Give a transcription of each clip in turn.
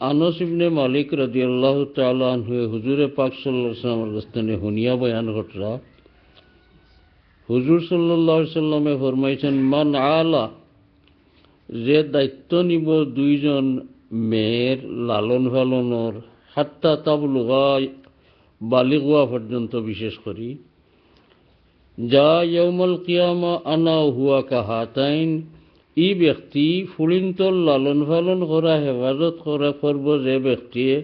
আনস ইবনে মালিক রাদিয়াল্লাহু তাআলা আনহু হুজুরে পাক সাল্লাল্লাহু আলাইহি ওয়াসাল্লামের কাছে হুনিয়া বয়ান ঘটরা। হুজুর আলাইহি সাল্লামে ফরমাইছেন, মান আলা, যে দায়িত্ব নিব দুইজন মেয়ের লালন পালনের, হাত্তা তাবলুগা বালিগুয়া পর্যন্ত বিশেষ করি। যা ইয়ৌমল কিয়ামা আনা হুয়া কাহাতাইন ই ব্যক্তি ফুলিন্তর লালন পালন করা হেফাজত করা করব যে ব্যক্তিয়ে,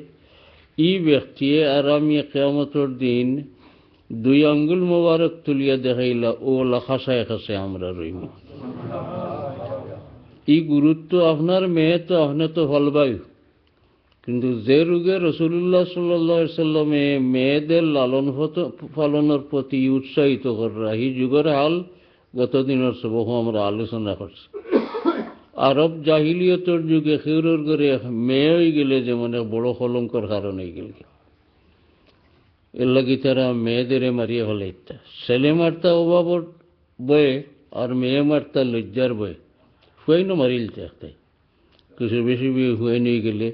ই ব্যক্তিয়ে আর আমি কেয়ামতর দিন দুই আঙ্গুল মোবারক তুলিয়া দেখাইলা, ও লাখাসায় খাসে আমরা রইম ই গুরুত্ব আপনার মেয়ে তো আপনি তো ফলবায়ু। কিন্তু যে রোগে রসুল্লাহ সাল্লামে মেয়েদের লালন পালনের প্রতি উৎসাহিত করা এই যুগের হাল গতদিনের সবহ আমরা আলোচনা করছি আরব জাহিলিয়তর যুগে খেউরর করে মেয়ে হয়ে গেলে যেমন বড় কলঙ্কর কারণ হয়ে গেল এর লাগি তারা মেয়েদের মারিয়ে হলে ইত্যা ছেলে মারতা অভাবর বয়ে আর মেয়ে মারতা লজ্জার বয়ে। হুয়াই না মারিল চাকতাই কিছু বেশি বিয়ে হুয়ে নিয়ে গেলে।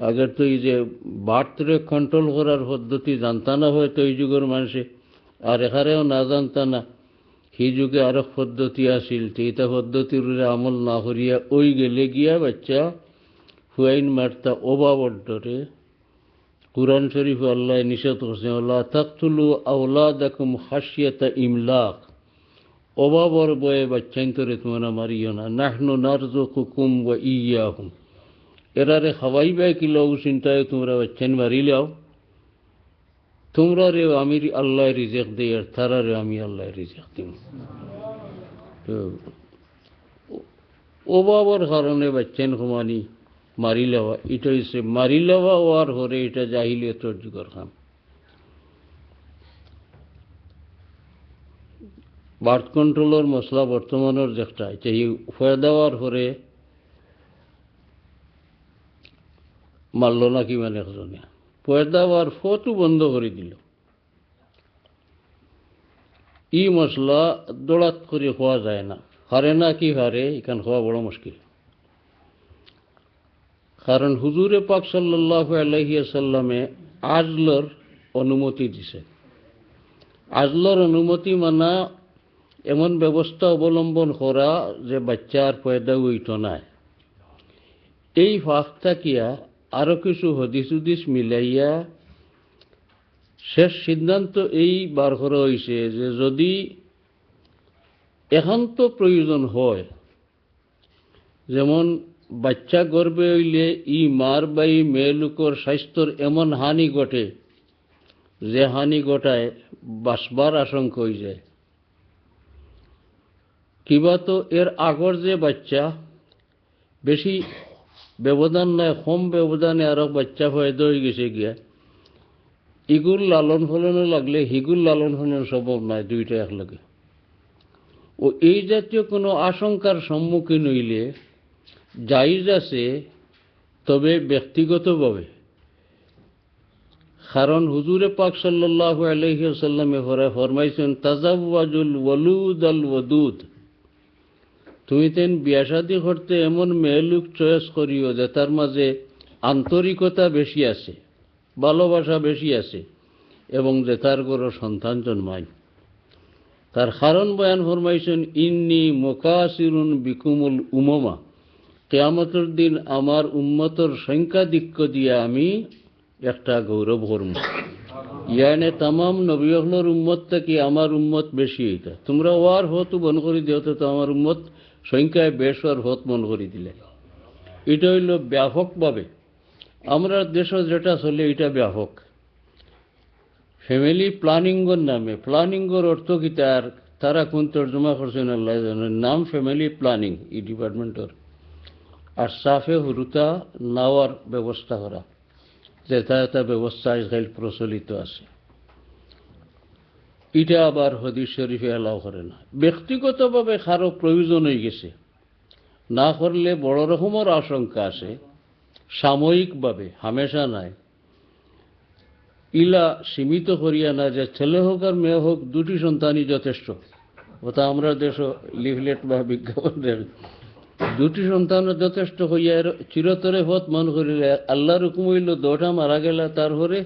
আগের তো এই যে বার্থরে কন্ট্রোল করার পদ্ধতি জানতা না হয়তো এই যুগের মানুষে। আর এখানেও না জানতা না। সেই যুগে আরও পদ্ধতি আসিল এইটা পদ্ধতির আমল না করিয়া ওই গেলে গিয়া বাচ্চা হুয়াইন মারতা অবাবর ডরে কুরআন শরীফ আল্লাহ নিষেধ করছে আল্লাহ তাকতুলু আওলাদাকুম খাসিয়াতা ইমলাক। অবাবর বয়ে বাচ্চাইন তোরে তোমরা মারিও না। নাহনু নারজুকুকুম ওয়া ইয়াহুম। এরারে খাওয়াই বাই কি লও চিন্তায় তোমরা বাচ্চাইন মারি লাও তোমরা রে আমি আল্লাহ রিজেক দিই আর তারা রে আমি আল্লাহ রিজেক দিই। অভাবর কারণে বাচ্চান সমানি মারি লওয়া, এটা হচ্ছে মারি লওয়া ওয়ার হরে এটা জাহিলিয়তর যুগের কাম। বার্থ কন্ট্রোলের মশলা বর্তমানের যেটা এটা হয়ে দেওয়ার হরে মারল না কি মানে একজনে? পয়দা হওয়ার ফটো বন্ধ করে দিল ই মশলা দৌড়াত করে খাওয়া যায় না হারে না কি হারে এখান খাওয়া বড় মুশকিল কারণ হুজুরে পাক সাল্লাহ আলহিয়াসাল্লামে আজলর অনুমতি দিছে আজলর অনুমতি মানা এমন ব্যবস্থা অবলম্বন করা যে বাচ্চার পয়দা উইত নাই এই ফাঁক থাকিয়া আরও কিছু হদিস উদিস মিলাইয়া শেষ সিদ্ধান্ত এই বার করা হয়েছে যে যদি একান্ত প্রয়োজন হয়, যেমন বাচ্চা গর্বে হইলে ই মার বা ই মেয়ে লোকর স্বাস্থ্যর এমন হানি ঘটে যে হানি ঘটায় বাসবার আশঙ্কা হয়ে যায়। কিবা তো এর আগর যে বাচ্চা বেশি ব্যবধান নাই, কম ব্যবধানে আরও বাচ্চা ফয়দা হয়ে গেছে গিয়া। ইগুর লালন ফলনে লাগলে হিগুর লালন ফলনের সম্ভব নয় দুইটা একলগে। ও এই জাতীয় কোনো আশঙ্কার সম্মুখীন হইলে জাইজ আছে, তবে ব্যক্তিগতভাবে কারণ হুজুরে পাক সাল্লাহ আলহিসাল্লামে ফরমাইছেন তাজাবাজুল ওয়ালুদ আল ওয়াদুদ। তুমি তেন বিয়াসাদি করতে এমন মেয়ে লোক চয়েস করিও যে তার মাঝে আন্তরিকতা বেশি আছে, ভালোবাসা বেশি আছে, এবং যে তার গরো সন্তান জন্মায়। তার কারণ বয়ান ফরমাইছেন, ইন্নি মোকাসিরুন বিকুমুল উমমা। কেয়ামতের দিন আমার উম্মতর সংখ্যাধিক্য দিয়ে আমি একটা গৌরব করম ইয়ানে তামাম নবীহলর উম্মত থেকে আমার উম্মত বেশি এটা। তোমরা ওয়ার হতো বন করে দিও তো আমার উম্মত সংখ্যায় বেশ আর হত মন করে দিলে। এটা হইল ব্যাপকভাবে আমরা দেশ যেটা চলে এটা ব্যাপক। ফ্যামিলি প্ল্যানিংর নামে। প্ল্যানিংর অর্থ কি তার? তারা কোন তর্জমা করছেন আল্লাহ জানেন। নাম ফ্যামিলি প্ল্যানিং এই ডিপার্টমেন্টর। আর সাফে হুরুতা নাওয়ার ব্যবস্থা করা। যাতায়াত ব্যবস্থা আজকাল প্রচলিত আছে। এটা আবার হদিস শরীফে এলাও করে না। ব্যক্তিগতভাবে কারও প্রয়োজন হয়ে গেছে। না করলে বড় রকমের আশঙ্কা আছে। সাময়িকভাবে হামেশা নাই। ইলা সীমিত করিয়া না যে ছেলে হোক আর মেয়ে হোক, দুটি সন্তানই যথেষ্ট। ওটা আমরা দেশ লিফলেট বা বিজ্ঞাপন দুটি সন্তানের যথেষ্ট হইয়া চিরতরে পথ মন করিলে আল্লাহর হুকুম হইল দোটা মারা গেলে তারপরে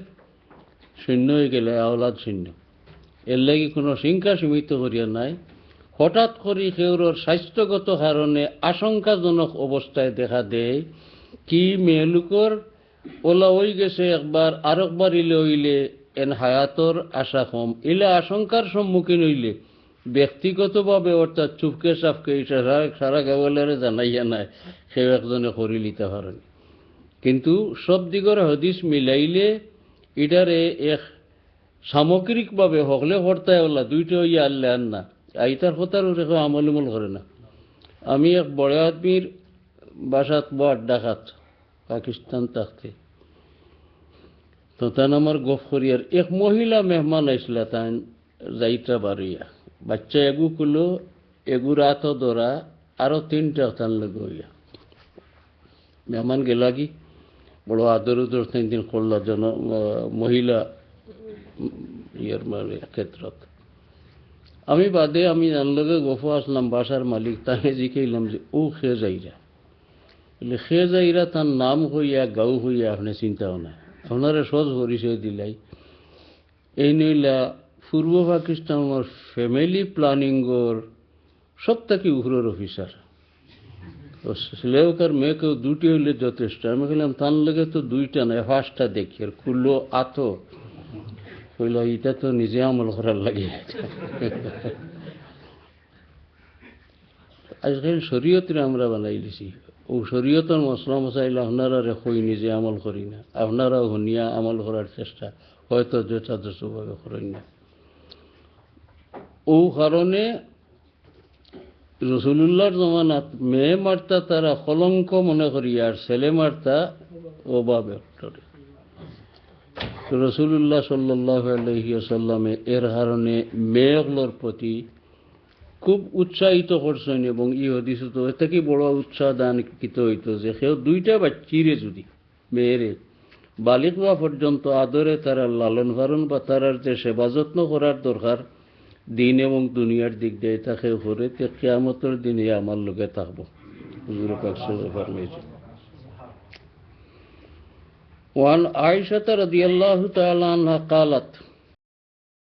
শূন্য হয়ে গেলে আওলাদ শূন্য। এর লাগি কোনো সংখ্যা সীমিত করিয়া নাই। হঠাৎ করে সেউরর স্বাস্থ্যগত কারণে আশঙ্কাজনক অবস্থায় দেখা দেয়, কি মেয়েলুকর ওলা হয়ে গেছে একবার আরেকবার ইলে হইলে এন হায়াতর আশা কম। ইলে আশঙ্কার সম্মুখীন হইলে ব্যক্তিগতভাবে অর্থাৎ চুপকে এটা সারা গাওয়ালারে জানাইয়া নাই, সেও একজনে করি লিতে পারেন কিন্তু সব দিগর হদিস মিলাইলে এটারে এক সামগ্রিকভাবে হকলে হরতায় ওলা দুইটা ইয়ে আল্লে আন না। আইতার হতার রেখে আমলিমল করে না। আমি এক বড় আদমির বাসাত বড় ডাকাত, পাকিস্তান থাকতে তো তান আমার গফ করিয়ার এক মহিলা মেহমান আইসলা তান যাইতা বাড়িয়া। বাচ্চা এগু কুলো, এগু রাত দরা আরও তিনটা তান হইয়া। মেহমান গেলাগি বড় আদর উদর তিন দিন করলা জন মহিলা ইয়ের মানে ক্ষেত্রত। আমি বাদে আমি জানলগে গফু আসলাম, বাসার মালিক, তাকে জিখাইলাম যে, ও খে যাইরা বলে, খে যাইরা তার নাম হইয়া, গাও হইয়া আপনি চিন্তাও না আপনারা সহজ পরিচয় দিলাই। এই নইলা পূর্ব পাকিস্তানের ফ্যামিলি প্ল্যানিংর সব থেকে উপরের অফিসার তো ছেলেকার মেয়েকেও দুটি হইলে যথেষ্ট। আমি বললাম তার লেগে তো দুইটা নয় ফার্স্টটা দেখি। আর খুললো আতো কইল এটা তো নিজে আমল করার লাগে। আজকাল শরীয়তের আমরা বানাই দিছি। ও শরীয়তের মশলা মশাইলে আপনারা নিজে আমল করি না? আপনারাও আমল করার চেষ্টা, হয়তো যথাযথভাবে করেন না। ও কারণে রসুল্লাহর জমানাত মেয়ে মারতা তারা কলঙ্ক মনে করি আর ছেলে মারতা অভাবে রসুল্লাহ সাল্লাহ আলহিসাল্লামে এর কারণে মেয়েগুলোর প্রতি খুব উৎসাহিত করছেন এবং ই হদিস তো এর থেকে বড় উৎসাহ দান কৃত হইতো যে সেও দুইটা বাচ্চিরে যদি মেয়েরে বালিক হওয়া পর্যন্ত আদরে তারা লালন পালন বা তারার যে সেবা যত্ন করার দরকার, দিন এবং দুনিয়ার দিক দিয়ে তাকে করে তে কেয়ামতের দিনে আমার লোকে থাকব। হুজুর পাক ফরমেছে وعن عائشة رضي الله تعالى عنها قالت